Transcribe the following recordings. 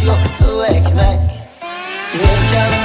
hiç yoktu ekmek? Yürürken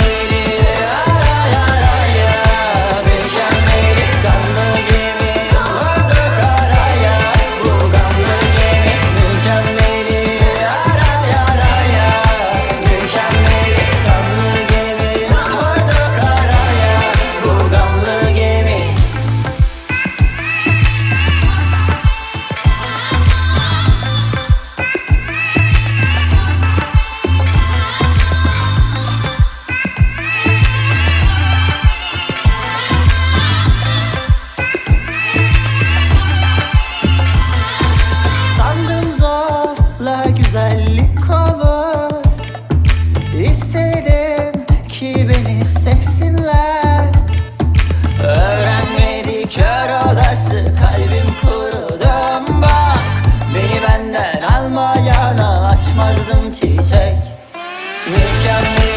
istedim ki beni sevsinler. Öğrenmedi kör olası kalbim kurudum bak. Beni benden almayana açmazdım çiçek. Mükemmel